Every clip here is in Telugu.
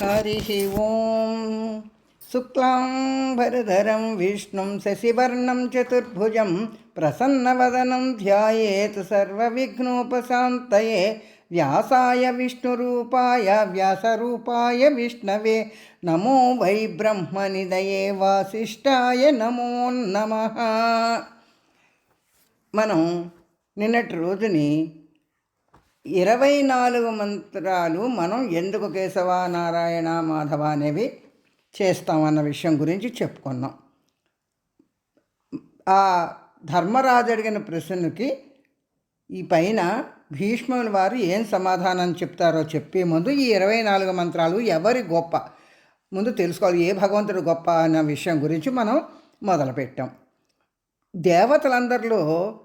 हरिः ॐ शुक्लाम्बरधरं विष्णुं शशिवर्णं चतुर्भुजं प्रसन्नवदनं ध्यायेत् सर्वविघ्नोपशान्तये व्यासाय विष्णुरूपाय व्यासरूपाय विष्णवे नमो वै ब्रह्मनिदये वासिष्ठाय नमो नमः మనం నిన్నటి రోజుని ఇరవై నాలుగు మంత్రాలు మనం ఎందుకు కేశవ నారాయణ మాధవ అనేవి చేస్తామన్న విషయం గురించి చెప్పుకున్నాం. ఆ ధర్మరాజు అడిగిన ప్రశ్నకి ఈ పైన భీష్ముల వారు ఏం సమాధానం చెప్తారో చెప్పే ముందు ఈ ఇరవై నాలుగు మంత్రాలు ఎవరి గొప్ప? ముందు తెలుసుకోవాలి ఏ భగవంతుడు గొప్ప అన్న విషయం గురించి మనం మొదలుపెట్టాం. దేవతలందరిలో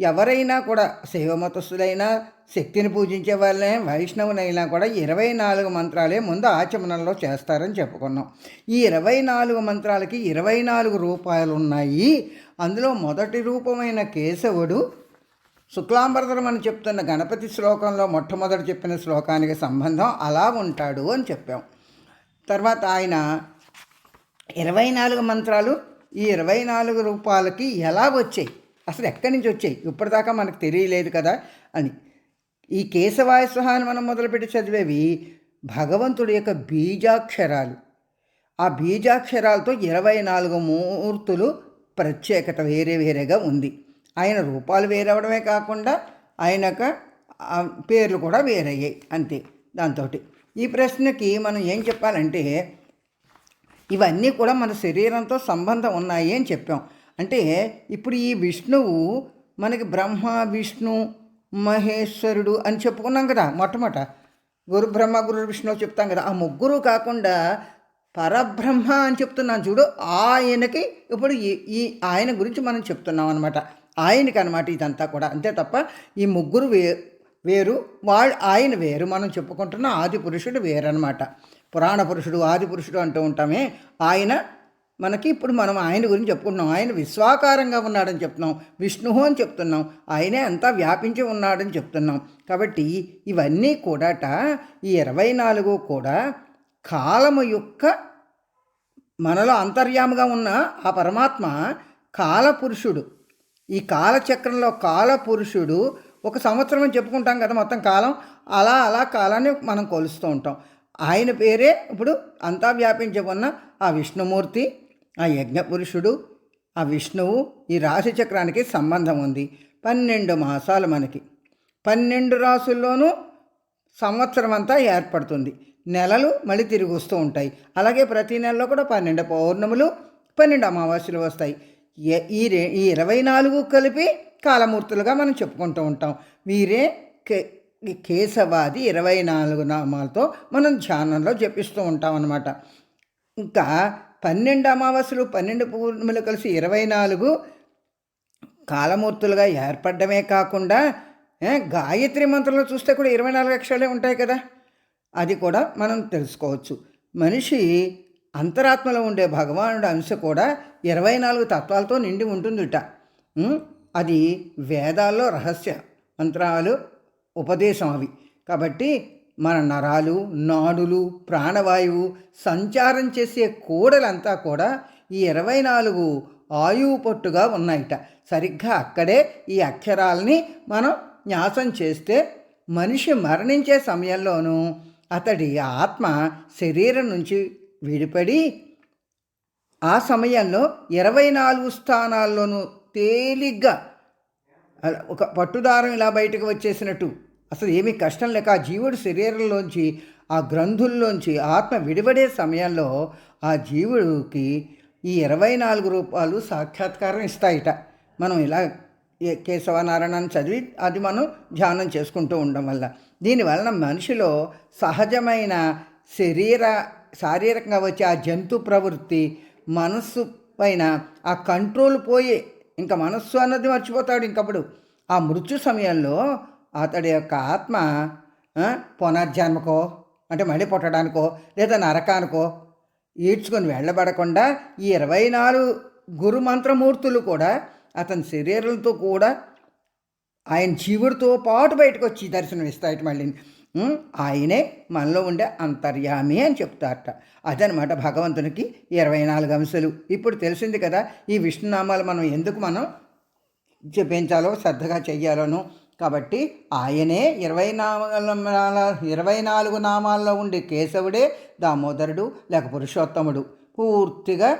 ఎవరైనా కూడా శైవమతస్థులైనా శక్తిని పూజించే వాళ్ళే వైష్ణవునైనా కూడా ఇరవై నాలుగు మంత్రాలే ముందు ఆచమనంలో చేస్తారని చెప్పుకున్నాం. ఈ ఇరవై నాలుగు మంత్రాలకి ఇరవై నాలుగు రూపాయలు ఉన్నాయి అందులో మొదటి రూపమైన కేశవుడు శుక్లాంబరధరం అని చెప్తున్న గణపతి శ్లోకంలో మొట్టమొదటి చెప్పిన శ్లోకానికి సంబంధం అలా ఉంటాడు అని చెప్పాం. తర్వాత ఆయన ఇరవై నాలుగు మంత్రాలు ఈ ఇరవై నాలుగు రూపాలకి ఎలా వచ్చాయి? అసలు ఎక్కడి నుంచి వచ్చాయి? ఇప్పటిదాకా మనకు తెలియలేదు కదా అని. ఈ కేశవాయ స్వహాన్ని మనం మొదలుపెట్టి చదివేవి భగవంతుడి యొక్క బీజాక్షరాలు. ఆ బీజాక్షరాలతో ఇరవై నాలుగు మూర్తులు ప్రత్యేకత వేరే వేరేగా ఉంది. ఆయన రూపాలు వేరవడమే కాకుండా ఆయన పేర్లు కూడా వేరయ్యాయి అంతే దాంతో ఈ ప్రశ్నకి మనం ఏం చెప్పాలంటే ఇవన్నీ కూడా మన శరీరంతో సంబంధం ఉన్నాయి అని చెప్పాం. అంటే ఇప్పుడు ఈ విష్ణువు మనకి బ్రహ్మ విష్ణు మహేశ్వరుడు అని చెప్పుకున్నాం కదా మొట్టమొదట గురు బ్రహ్మ గురు విష్ణు చెప్తాం కదా. ఆ ముగ్గురు కాకుండా పరబ్రహ్మ అని చెప్తున్నాను చూడు. ఆయనకి ఇప్పుడు ఈ ఈ ఆయన గురించి మనం చెప్తున్నాం అనమాట ఆయనకి అనమాట ఇదంతా కూడా. అంతే తప్ప ఈ ముగ్గురు వే వేరు వాళ్ళు ఆయన వేరు. మనం చెప్పుకుంటున్న ఆది పురుషుడు వేరనమాట పురాణ పురుషుడు ఆది పురుషుడు అంటూ ఉంటామే. ఆయన మనకి ఇప్పుడు మనం ఆయన గురించి చెప్పుకుంటున్నాం. ఆయన విశ్వాకారంగా ఉన్నాడని చెప్తున్నాం. విష్ణువు అని చెప్తున్నాం. ఆయనే అంతా వ్యాపించి ఉన్నాడని చెప్తున్నాం. కాబట్టి ఇవన్నీ కూడాట ఈ ఇరవై నాలుగు కూడా కాలము యొక్క మనలో అంతర్యాముగా ఉన్న ఆ పరమాత్మ కాలపురుషుడు. ఈ కాలచక్రంలో కాలపురుషుడు ఒక సంవత్సరం అని చెప్పుకుంటాం కదా మొత్తం కాలం. అలా అలా కాలాన్ని మనం కొలుస్తూ ఉంటాం. ఆయన పేరే ఇప్పుడు అంతా వ్యాపించకున్న ఆ విష్ణుమూర్తి ఆ యజ్ఞపురుషుడు ఆ విష్ణువు ఈ రాశి చక్రానికి సంబంధం ఉంది. పన్నెండు మాసాలు మనకి. పన్నెండు రాసుల్లోనూ సంవత్సరం అంతా ఏర్పడుతుంది. నెలలు మళ్ళీ తిరిగి వస్తూ ఉంటాయి. అలాగే ప్రతి నెలలో కూడా పన్నెండు పౌర్ణములు పన్నెండు అమావాస్యలు వస్తాయి. ఈ రే ఈ ఇరవై నాలుగు కలిపి కాలమూర్తులుగా మనం చెప్పుకుంటూ ఉంటాం. వీరే కే కేశవాది ఇరవై నాలుగు నామాలతో మనం ధ్యానంలో జపిస్తూ ఉంటాం అన్నమాట ఇంకా పన్నెండు అమావాస్యలు పన్నెండు పూర్ణిమలు కలిసి ఇరవై నాలుగు కాలమూర్తులుగా ఏర్పడమే కాకుండా గాయత్రి మంత్రంలో చూస్తే కూడా ఇరవై నాలుగు అక్షరాలే ఉంటాయి కదా. అది కూడా మనం తెలుసుకోవచ్చు. మనిషి అంతరాత్మలో ఉండే భగవానుడి అంశ కూడా ఇరవై నాలుగు తత్వాలతో నిండి ఉంటుందిట. అది వేదాల్లో రహస్య మంత్రాలు ఉపదేశం అవి. కాబట్టి మన నరాలు నాడులు ప్రాణవాయువు సంచారం చేసే కూడలంతా కూడా ఈ ఇరవై నాలుగు ఆయువు పొట్టుగా ఉన్నాయిట. సరిగ్గా అక్కడే ఈ అక్షరాలని మనం న్యాసం చేస్తే మనిషి మరణించే సమయంలోనూ అతడి ఆత్మ శరీరం నుంచి విడిపడి ఆ సమయంలో ఇరవై నాలుగు స్థానాల్లోనూ తేలిగ్గా ఒక పట్టుదారం ఇలా బయటకు వచ్చేసినట్టు అసలు ఏమీ కష్టం లేక ఆ జీవుడు శరీరంలోంచి ఆ గ్రంథుల్లోంచి ఆత్మ విడిపడే సమయంలో ఆ జీవుడికి ఈ ఇరవై నాలుగు రూపాలు సాక్షాత్కారం ఇస్తాయిట. మనం ఇలా ఏ- చదివి అది మనం ధ్యానం చేసుకుంటూ ఉండడం వల్ల. దీనివలన మనిషిలో సహజమైన శరీర శారీరకంగా వచ్చే ఆ జంతు ప్రవృత్తి మనస్సు పైన ఆ కంట్రోల్ పోయే ఇంకా మనస్సు అన్నది మర్చిపోతాడు ఇంకప్పుడు. ఆ మృత్యు సమయంలో అతడి యొక్క ఆత్మ పునర్జన్మకో అంటే మళ్ళీ పుట్టడానికో లేదా నరకానికో ఈడ్చుకొని వెళ్ళబడకుండా ఈ ఇరవై నాలుగు గురు మంత్రమూర్తులు కూడా అతని శరీరంతో కూడా ఆయన జీవుడితో పాటు బయటకు వచ్చి దర్శనం ఇస్తాయి మళ్ళీ. ఆయనే మనలో ఉండే అంతర్యామి అని చెప్తారట. అదనమాట భగవంతునికి ఇరవై నాలుగు అంశాలు. ఇప్పుడు తెలిసింది కదా ఈ విష్ణునామాలు మనం ఎందుకు మనం జపించాలో శ్రద్ధగా చెయ్యాలోనో కాబట్టి ఆయనే ఇరవై నామాల ఇరవై నాలుగు నామాల్లో ఉండే కేశవుడే దామోదరుడు లేక పురుషోత్తముడు. పూర్తిగా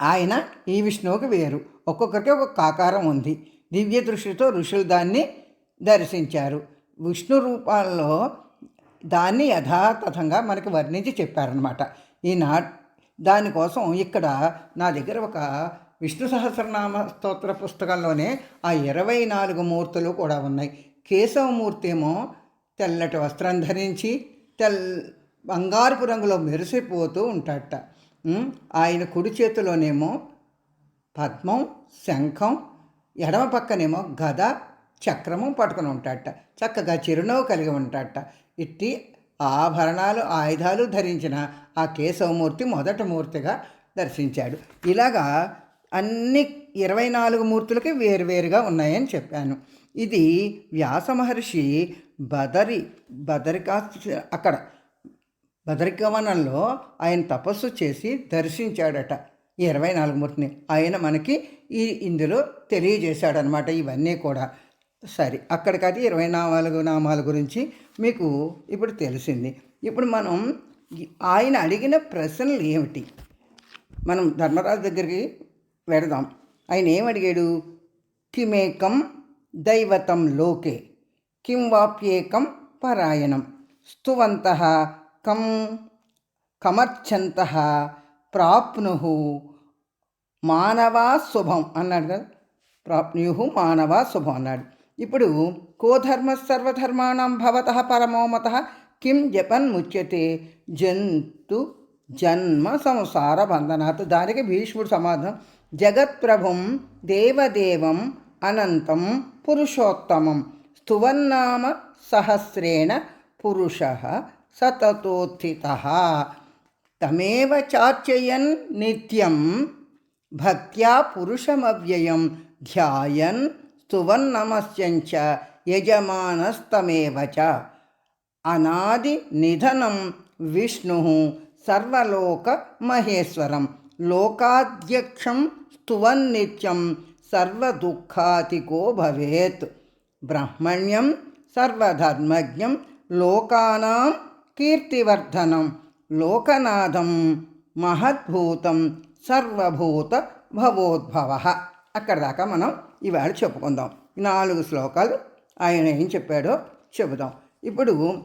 ఆయన ఈ విష్ణువుకి వేరు. ఒక్కొక్కరికి ఒక్కొక్క ఆకారం ఉంది. దివ్య దృష్టితో ఋషులు దాన్ని దర్శించారు. విష్ణు రూపాల్లో దాన్ని యథాతథంగా మనకి వర్ణించి చెప్పారనమాట ఈనా దానికోసం ఇక్కడ నా దగ్గర ఒక విష్ణు సహస్రనామ స్తోత్ర పుస్తకంలోనే ఆ ఇరవై నాలుగు మూర్తులు కూడా ఉన్నాయి. కేశవమూర్తి ఏమో తెల్లటి వస్త్రం ధరించి తెల్ బంగారుపు రంగులో మెరిసిపోతూ ఉంటాడట. ఆయన కుడి చేతిలోనేమో పద్మం శంఖం ఎడమ పక్కనేమో గద చక్రము పట్టుకుని ఉంటాడట. చక్కగా చిరునవ్వు కలిగి ఉంటాడట. ఇట్టి ఆభరణాలు ఆయుధాలు ధరించిన ఆ కేశవమూర్తి మొదటి మూర్తిగా దర్శించాడు. ఇలాగా అన్ని ఇరవై నాలుగు మూర్తులకి వేరువేరుగా ఉన్నాయని చెప్పాను. ఇది వ్యాస మహర్షి బదరి బదరికా అక్కడ బదరికవనంలో ఆయన తపస్సు చేసి దర్శించాడట ఇరవై నాలుగు మూర్తిని. ఆయన మనకి ఈ ఇందులో తెలియజేశాడనమాట ఇవన్నీ కూడా. సరే అక్కడికది ఇరవై నాలుగు నామాల గురించి మీకు ఇప్పుడు తెలిసింది. ఇప్పుడు మనం ఆయన అడిగిన ప్రశ్నలు ఏమిటి? మనం ధర్మరాజు దగ్గరికి వెడదాం ఆయన ఏమడిగాడు? కిమేకం దైవతం లోకే కిం వాప్యేకం పరాయణం. స్తువంత కం కమర్చంత ప్రాప్ను మానవా శుభం అన్నాడు కదా? ప్రాప్నుయు మానవా శుభం అన్నాడు. ఇప్పుడు కోధర్మ సర్వధర్మాణం భవత పరమోమత కిం జపన్ ముచ్యతే జంతు జన్మ సంసార బంధనాత్. దానికి భీష్ముడు సమాధానం జగత్ప్రభుం దేవదేవం అనంతం పురుషోత్తమం స్తువన్నామ సహస్రేణ పురుష సతతోత్థిత తమేవ చార్చయన్ నిత్యం భక్త్యా పురుషమవ్యయం ధ్యాయన్ స్తువన్నమస్యంచ యజమానస్తమేవ చ అనాది నిధనం విష్ణు సర్వలోక మహేశ్వరం లోకాధ్యక్షం స్తువన్నిత్యం సర్వదుఃఖాతికో భవేత్ బ్రహ్మణ్యం సర్వధర్మజ్ఞం లోకానాం కీర్తివర్ధనం లోకనాథం మహద్భూతం సర్వభూత భవోద్భవ అక్కడ దాకా మనం ఇవాళ చెప్పుకుందాం। నాలుగు శ్లోకాలు ఆయన ఏం చెప్పాడో చెబుదాం। ఇప్పుడు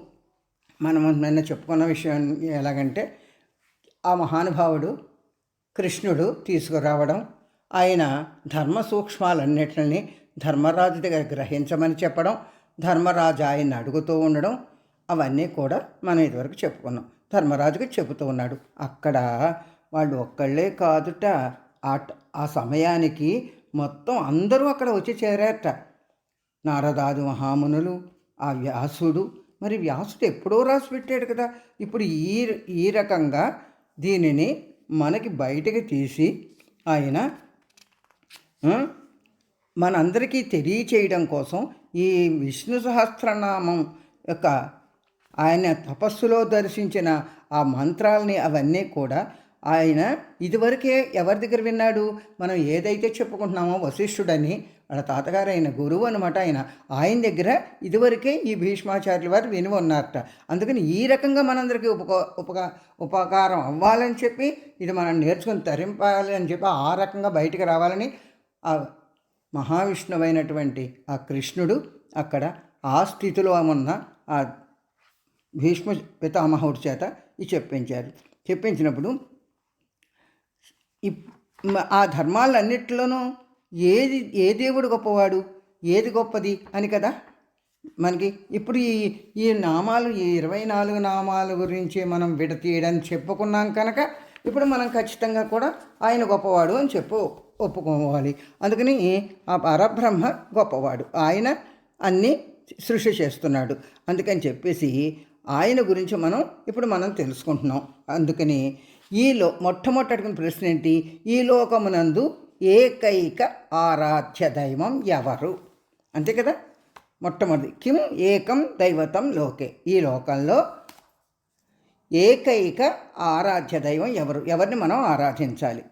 మనం నిన్న చెప్పుకున్న విషయం ఎలాగంటే ఆ మహానుభావుడు కృష్ణుడు తీసుకురావడం ఆయన ధర్మ సూక్ష్మాలన్నిటిని ధర్మరాజు దగ్గర గ్రహించమని చెప్పడం ధర్మరాజు ఆయన అడుగుతూ ఉండడం అవన్నీ కూడా మనం ఇదివరకు చెప్పుకున్నాం. ధర్మరాజుకి చెబుతూ ఉన్నాడు. అక్కడ వాళ్ళు ఒక్కళ్ళే కాదుట. ఆ సమయానికి మొత్తం అందరూ అక్కడ వచ్చి చేరారట. నారదాది మహామునులు ఆ వ్యాసుడు. మరి వ్యాసుడు ఎప్పుడో రాసి పెట్టాడు కదా. ఇప్పుడు ఈ ఈ రకంగా దీనిని మనకి బయటకు తీసి ఆయన మనందరికీ తెలియచేయడం కోసం ఈ విష్ణు సహస్రనామం యొక్క ఆయన తపస్సులో దర్శించిన ఆ మంత్రాలని అవన్నీ కూడా ఆయన ఇదివరకే ఎవరి దగ్గర విన్నాడు? మనం ఏదైతే చెప్పుకుంటున్నామో వశిష్ఠుడని వాళ్ళ తాతగారు అయిన గురువు అనమాట ఆయన. ఆయన దగ్గర ఇదివరకే ఈ భీష్మాచార్యుల వారు విని ఉన్నారట. అందుకని ఈ రకంగా మనందరికీ ఉపక ఉపకా ఉపకారం అవ్వాలని చెప్పి ఇది మనం నేర్చుకుని తరింపాలి అని చెప్పి ఆ రకంగా బయటికి రావాలని ఆ మహావిష్ణువైనటువంటి ఆ కృష్ణుడు అక్కడ ఆ స్థితిలో ఉన్న ఆ భీష్మ పితామహుడి చేత ఇది చెప్పించారు. చెప్పించినప్పుడు ఇప్- ఆ ధర్మాలన్నిటిలోనూ ఏది ఏ దేవుడు గొప్పవాడు? ఏది గొప్పది అని కదా? మనకి ఇప్పుడు ఈ ఈ నామాలు ఈ ఇరవై నాలుగు నామాల గురించి మనం విడతీయడం చెప్పుకున్నాం కనుక ఇప్పుడు మనం ఖచ్చితంగా కూడా ఆయన గొప్పవాడు అని చెప్పు ఒప్పుకోవాలి. అందుకని ఆ పరబ్రహ్మ గొప్పవాడు. ఆయన అన్నీ సృష్టి చేస్తున్నాడు. అందుకని చెప్పేసి ఆయన గురించి మనం ఇప్పుడు మనం తెలుసుకుంటున్నాం. అందుకని ఈలో మొట్టమొదటి ప్రశ్న ఏంటి? ఈ లోకమునందు ఏకైక ఆరాధ్య దైవం ఎవరు? అంతే కదా? మొట్టమొదటి కిం ఏకం దైవతం లోకే? ఈ లోకంలో ఏకైక ఆరాధ్య దైవం ఎవరు? ఎవరిని మనం ఆరాధించాలి?